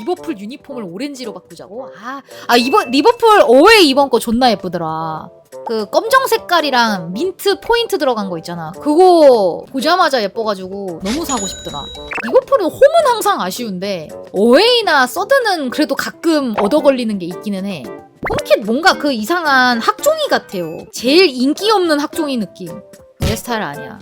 리버풀 유니폼을 오렌지로 바꾸자고? 아, 아 이번 리버풀 어웨이 이번 거 존나 예쁘더라. 그 검정 색깔이랑 민트 포인트 들어간 거 있잖아. 그거 보자마자 예뻐가지고 너무 사고 싶더라. 리버풀은 홈은 항상 아쉬운데 어웨이나 서드는 그래도 가끔 얻어 걸리는 게 있기는 해. 홈킷 뭔가 그 이상한 학종이 같아요. 제일 인기 없는 학종이 느낌. 내 스타일 아니야.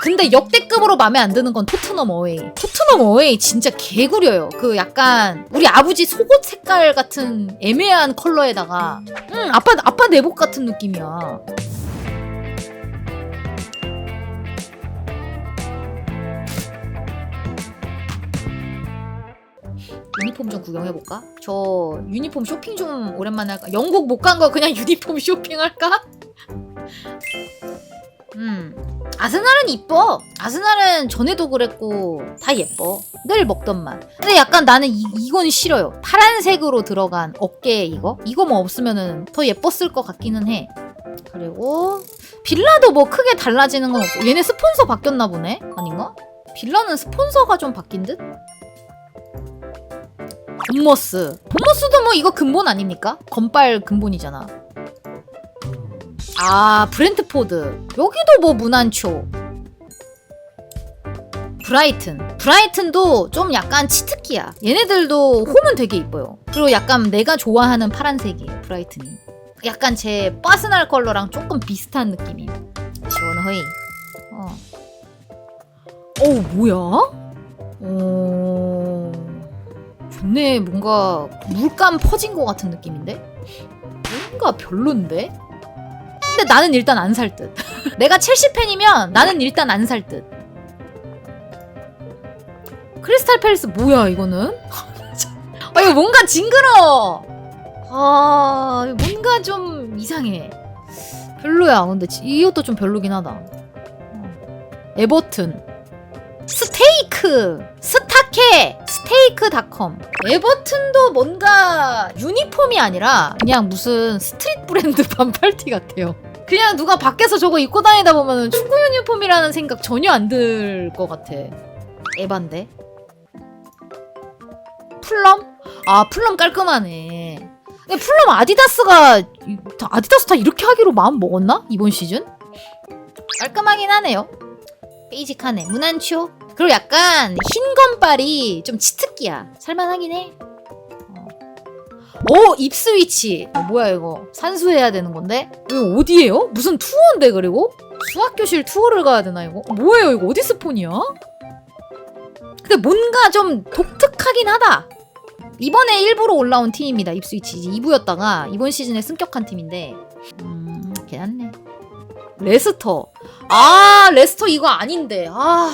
근데 역대급으로 마음에 안 드는 건 토트넘 어웨이. 토트넘 어웨이 진짜 개구려요. 그 약간 우리 아버지 속옷 색깔 같은 애매한 컬러에다가 응 아빠 아빠 내복 같은 느낌이야. 유니폼 좀 구경해볼까? 저 유니폼 쇼핑 좀 오랜만에 할까? 영국 못 간 거 그냥 유니폼 쇼핑할까? 음 아스날은 이뻐. 아스날은 전에도 그랬고 다 예뻐. 늘 먹던 맛. 근데 약간 나는 이, 이건 싫어요. 파란색으로 들어간 어깨 이거? 이거 뭐 없으면은 더 예뻤을 것 같기는 해. 그리고 빌라도 뭐 크게 달라지는 건 없어. 얘네 스폰서 바뀌었나 보네? 아닌가? 빌라는 스폰서가 좀 바뀐 듯? 본머스. 본머스도 뭐 이거 근본 아닙니까? 건빨 근본이잖아 아 브렌트포드. 여기도 뭐 무난초. 브라이튼. 브라이튼도 좀 약간 치트키야. 얘네들도 홈은 되게 이뻐요. 그리고 약간 내가 좋아하는 파란색이에요 브라이튼이. 약간 제 빠스날 컬러랑 조금 비슷한 느낌이. 시원허이. 어. 어우 뭐야? 어... 좋네. 뭔가 물감 퍼진 것 같은 느낌인데? 뭔가 별론데? 근데 나는 일단 안 살 듯. 내가 첼시 팬이면 나는 일단 안 살 듯. 크리스탈 팰리스 뭐야 이거는? 아 이거 뭔가 징그러. 아 뭔가 좀 이상해. 별로야. 근데 지- 이것도 좀 별로긴 하다. 어. 에버튼. 스테이크. 스타케. 스테이크닷컴. 에버튼도 뭔가 유니폼이 아니라 그냥 무슨 스트릿 브랜드 반팔티 같아요. 그냥 누가 밖에서 저거 입고 다니다 보면 축구 유니폼이라는 생각 전혀 안 들 것 같아. 에반데. 플럼? 아 플럼 깔끔하네. 근데 플럼 아디다스가 아디다스 다 이렇게 하기로 마음 먹었나 이번 시즌? 깔끔하긴 하네요. 베이직하네. 무난초. 그리고 약간 흰 건발이 좀 치트키야. 살만하긴 해. 어. 오 입스위치. 어, 뭐야 이거? 산수해야 되는 건데? 이거 어디예요? 무슨 투어인데 그리고? 수학교실 투어를 가야 되나 이거? 뭐예요 이거 어디 스폰이야? 근데 뭔가 좀 독특하긴 하다. 이번에 일부러 올라온 팀입니다. 입스위치 2부였다가 이번 시즌에 승격한 팀인데 음 괜찮네. 레스터. 아 레스터 이거 아닌데. 아.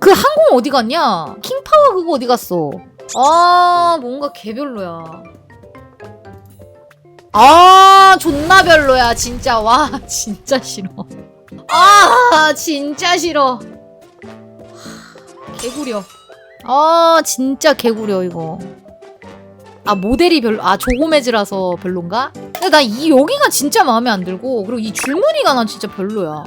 그 항공 어디 갔냐? 킹파워 그거 어디 갔어? 아 뭔가 개별로야. 아 존나 별로야 진짜 와 진짜 싫어. 아 진짜 싫어. 개구려. 아 진짜 개구려 이거. 아 모델이 별로 아 조고매즈라서 별론가? 근데 나 이 여기가 진짜 마음에 안 들고 그리고 이 줄무늬가 난 진짜 별로야.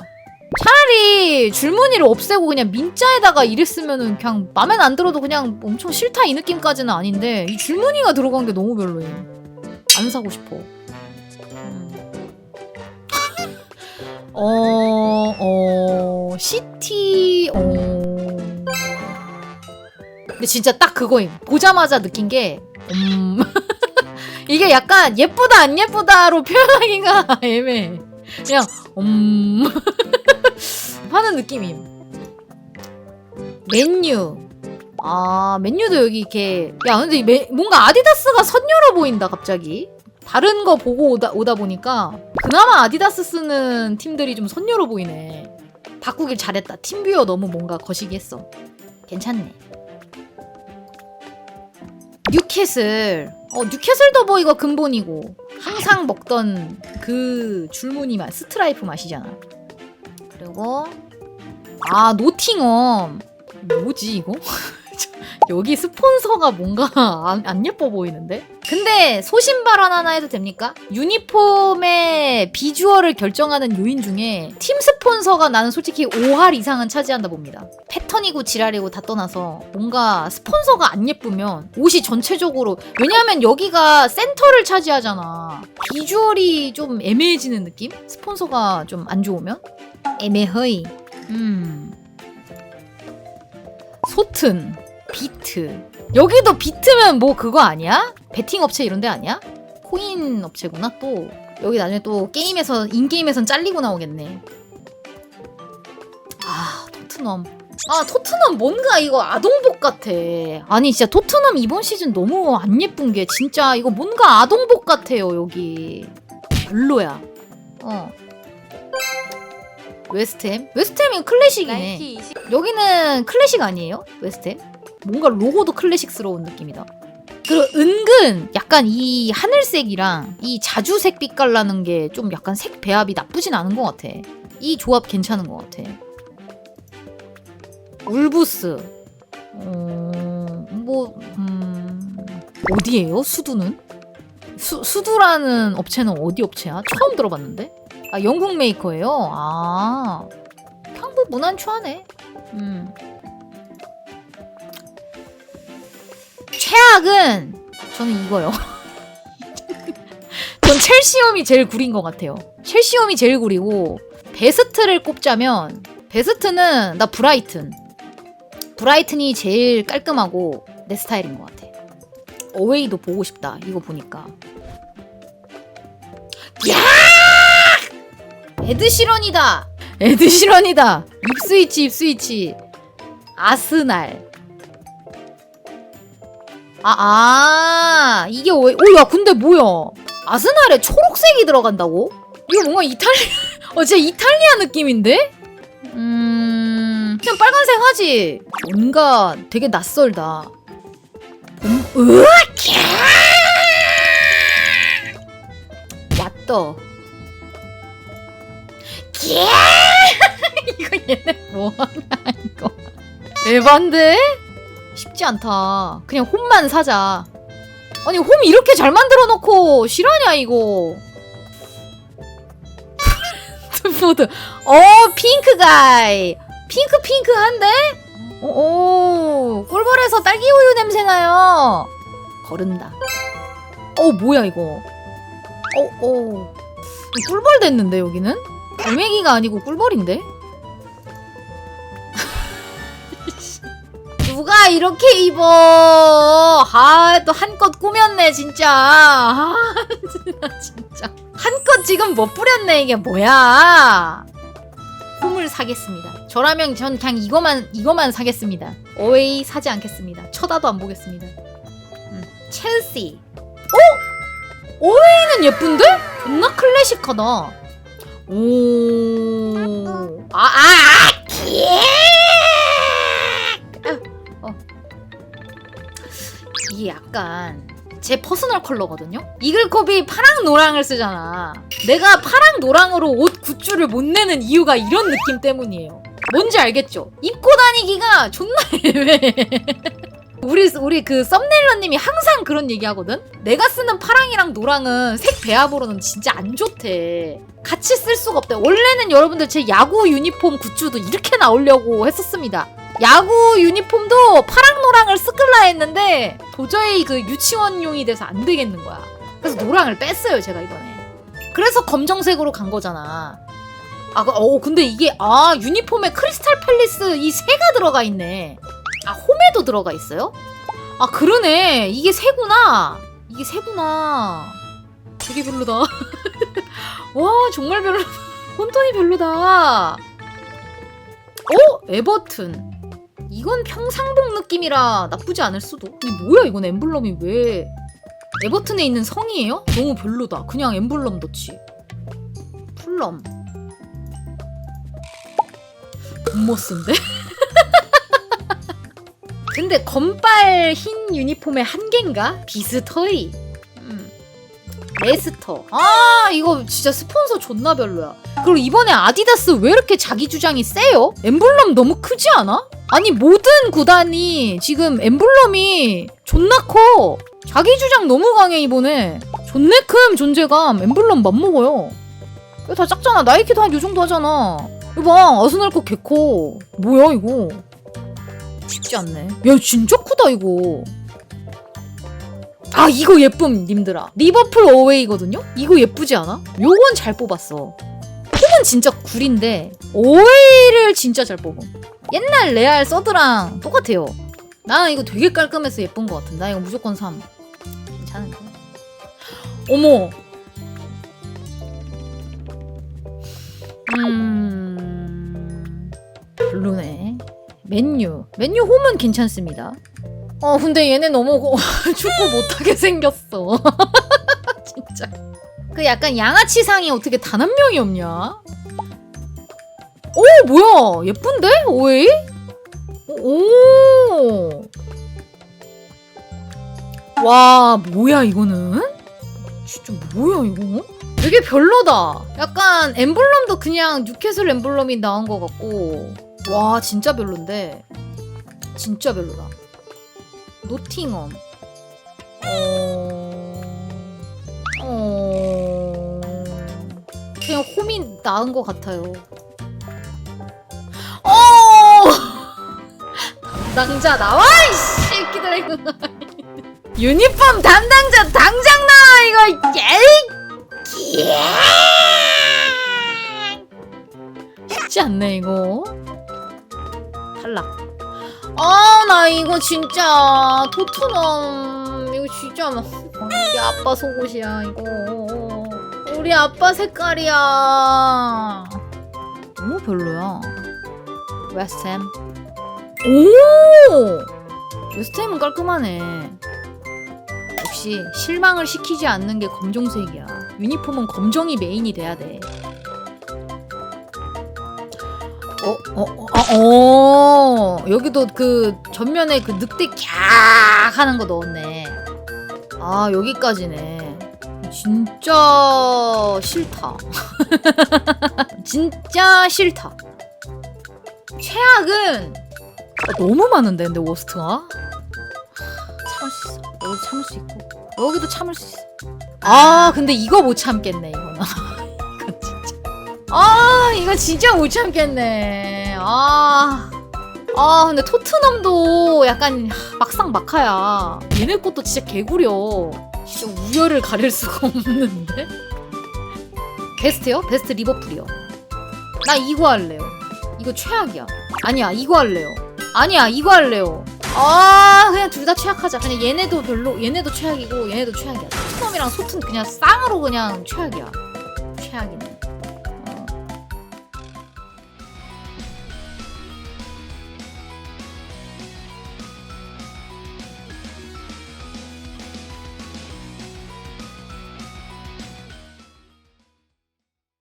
차라리 줄무늬를 없애고 그냥 민자에다가 이랬으면은 그냥 마음에 안 들어도 그냥 엄청 싫다 이 느낌까지는 아닌데 이 줄무늬가 들어간 게 너무 별로해. 안 사고 싶어. 음. 어, 어, 시티, 어. 근데 진짜 딱 그거임. 보자마자 느낀 게, 음. 이게 약간 예쁘다, 안 예쁘다로 표현하기가 애매해. 그냥, 음. 하는 느낌임. 맨유. 아, 맨유도 여기 이렇게. 야, 근데 이 메- 뭔가 아디다스가 선열어 보인다, 갑자기. 다른 거 보고 오다, 오다 보니까 그나마 아디다스 쓰는 팀들이 좀 선열어 보이네. 바꾸길 잘했다. 팀뷰어 너무 뭔가 거시기 했어. 괜찮네. 뉴캐슬. 어, 뉴캐슬도 뭐 이거 근본이고. 항상 먹던 그 줄무늬 맛, 스트라이프 맛이잖아. 그리고 아, 노팅엄. 뭐지 이거? 여기 스폰서가 뭔가 안, 안 예뻐 보이는데? 근데 소신 발언 하나 해도 됩니까? 유니폼의 비주얼을 결정하는 요인 중에 팀 스폰서가 나는 솔직히 5할 이상은 차지한다 봅니다. 패턴이고 지랄이고 다 떠나서 뭔가 스폰서가 안 예쁘면 옷이 전체적으로 왜냐하면 여기가 센터를 차지하잖아. 비주얼이 좀 애매해지는 느낌? 스폰서가 좀 안 좋으면? 애매허이. 음. 소튼. 비트. 여기도 비트면 뭐 그거 아니야? 베팅 업체 이런 데 아니야? 코인 업체구나 또. 여기 나중에 또 게임에서 인게임에선 잘리고 나오겠네. 아, 토트넘. 아, 토트넘 뭔가 이거 아동복 같아. 아니, 진짜 토트넘 이번 시즌 너무 안 예쁜 게 진짜 이거 뭔가 아동복 같아요, 여기. 별로야. 어. 웨스트햄? 웨스트햄이 클래식이네. 나이키 20 여기는 클래식 아니에요? 웨스트햄? 뭔가 로고도 클래식스러운 느낌이다. 그리고 은근 약간 이 하늘색이랑 이 자주색 빛깔 나는 게 좀 약간 색 배합이 나쁘진 않은 것 같아. 이 조합 괜찮은 것 같아. 울부스. 어, 뭐, 음, 어디예요? 수두는? 수, 수두라는 업체는 어디 업체야? 처음 들어봤는데? 아, 영국 메이커예요? 아, 평부 무난 추하네. 음. 최악은 저는 이거요. 전 첼시엄이 제일 구린 것 같아요. 첼시엄이 제일 구리고 베스트를 꼽자면 베스트는 나 브라이튼. 브라이튼이 제일 깔끔하고 내 스타일인 것 같아. 어웨이도 보고 싶다. 이거 보니까. 야! 에드시런이다. 에드시런이다. 입스위치 입스위치. 아스날. 아, 아, 이게 왜, 오, 야, 근데 뭐야. 아스날에 초록색이 들어간다고? 이거 뭔가 이탈리아, 어, 진짜 이탈리아 느낌인데? 음, 그냥 빨간색 하지. 뭔가 되게 낯설다. 봄, 으악! 왔더. 이거 얘네 뭐하냐, 이거. 에반데? 쉽지 않다. 그냥 홈만 사자. 아니 홈 이렇게 잘 만들어 놓고 실화냐 이거. 포드. 어 핑크 가이. 핑크 핑크한데? 오, 오 꿀벌에서 딸기 우유 냄새 나요. 거른다. 어 뭐야 이거. 어 어. 꿀벌 됐는데 여기는? 갈매기가 아니고 꿀벌인데? 누가 이렇게 입어? 아, 또 한껏 꾸몄네, 진짜. 아, 진짜. 한껏 지금 뭐 뿌렸네, 이게 뭐야? 홈을 사겠습니다. 저라면 전 그냥 이거만, 이거만 사겠습니다. 어웨이 사지 않겠습니다. 쳐다도 안 보겠습니다. 음, 첼시. 어? 어웨이는 예쁜데? 존나 클래식하다. 오. 아, 아, 아! 예! 약간 제 퍼스널 컬러거든요. 이글컵이 파랑 노랑을 쓰잖아. 내가 파랑 노랑으로 옷 굿즈를 못 내는 이유가 이런 느낌 때문이에요. 뭔지 알겠죠? 입고 다니기가 존나 애매해. 우리 우리 그 썸네일러님이 항상 그런 얘기하거든. 내가 쓰는 파랑이랑 노랑은 색 배합으로는 진짜 안 좋대. 같이 쓸 수가 없대. 원래는 여러분들 제 야구 유니폼 굿즈도 이렇게 나오려고 했었습니다. 야구 유니폼도 파랑 노랑을 쓰끌라 했는데 도저히 그 유치원용이 돼서 안 되겠는 거야. 그래서 노랑을 뺐어요 제가 이번에. 그래서 검정색으로 간 거잖아. 아, 그- 어 근데 이게 아 유니폼에 크리스탈 팰리스 이 새가 들어가 있네. 아 홈에도 들어가 있어요? 아 그러네 이게 새구나. 이게 새구나. 되게 별로다. 와 정말 별로. 혼돈이 별로다. 어 에버튼. 이건 평상복 느낌이라 나쁘지 않을 수도. 이 뭐야 이건 엠블럼이 왜 에버튼에 있는 성이에요? 너무 별로다. 그냥 엠블럼 넣지. 풀럼. 못쓴데? 근데 건빨 흰 유니폼의 한계인가? 비슷허이. 음. 레스터. 아 이거 진짜 스폰서 존나 별로야. 그리고 이번에 아디다스 왜 이렇게 자기 주장이 세요? 엠블럼 너무 크지 않아? 아니 모든 구단이 지금 엠블럼이 존나 커. 자기 주장 너무 강해 이번에. 존내 큼 존재감 엠블럼 맘먹어요. 이거 다 작잖아. 나이키도 한 요 정도 하잖아. 이거 봐 아스날 거 개커. 뭐야 이거. 쉽지 않네. 야 진짜 크다 이거. 아 이거 예쁨 님들아. 리버풀 어웨이거든요. 이거 예쁘지 않아? 요건 잘 뽑았어. 홈은 진짜 구린데 어웨이를 진짜 잘 뽑음. 옛날 레알 서드랑 똑같아요. 나는 이거 되게 깔끔해서 예쁜 것 같은데. 나 이거 무조건 3. 괜찮은데. 어머. 음. 별로네. 맨유. 맨유 홈은 괜찮습니다. 어, 근데 얘네 너무 고- 축구 못하게 생겼어. 진짜. 그 약간 양아치상이 어떻게 단 한 명이 없냐? 오, 뭐야. 예쁜데? 오웨이? 오. 와, 뭐야, 이거는? 진짜 뭐야, 이거? 되게 별로다. 약간 엠블럼도 그냥 뉴캐슬 엠블럼이 나온 것 같고. 와, 진짜 별론데. 진짜 별로다. 노팅엄. 어... 어... 그냥 홈이 나은 것 같아요. 당자 나와 이씨 새끼들아 이거. 유니폼 담당자 당장 나와 이거. 에이! 쉽지 않네 이거. 탈락. 아, 나 이거 진짜 토트넘 이거 진짜 막 우리 아빠 속옷이야 이거. 우리 아빠 색깔이야. 너무 별로야. 웨스트햄. 오! 웨스트햄은 깔끔하네. 역시 실망을 시키지 않는 게 검정색이야. 유니폼은 검정이 메인이 돼야 돼. 어, 어, 어, 아, 어, 여기도 그 전면에 그 늑대 캬 하는 거 넣었네. 아, 여기까지네. 진짜 싫다. 진짜 싫다. 최악은 아, 너무 많은데, 근데 워스트가? 참을 수 있어. 여기도 참을 수 있고, 여기도 참을 수 있어. 아, 근데 이거 못 참겠네, 이거는. 이거 진짜. 아, 이거 진짜 못 참겠네. 아. 아, 근데 토트넘도 약간 막상 막하야. 얘네 것도 진짜 개구려. 진짜 우열을 가릴 수가 없는데? 베스트요? 베스트 리버풀이요. 나 이거 할래요. 이거 최악이야. 아니야, 이거 할래요. 아니야, 이거 할래요. 아, 그냥 둘 다 최악하자. 그냥 얘네도 별로, 얘네도 최악이고, 얘네도 최악이야. 토트넘이랑 소튼 그냥 쌍으로 그냥 최악이야. 최악이네.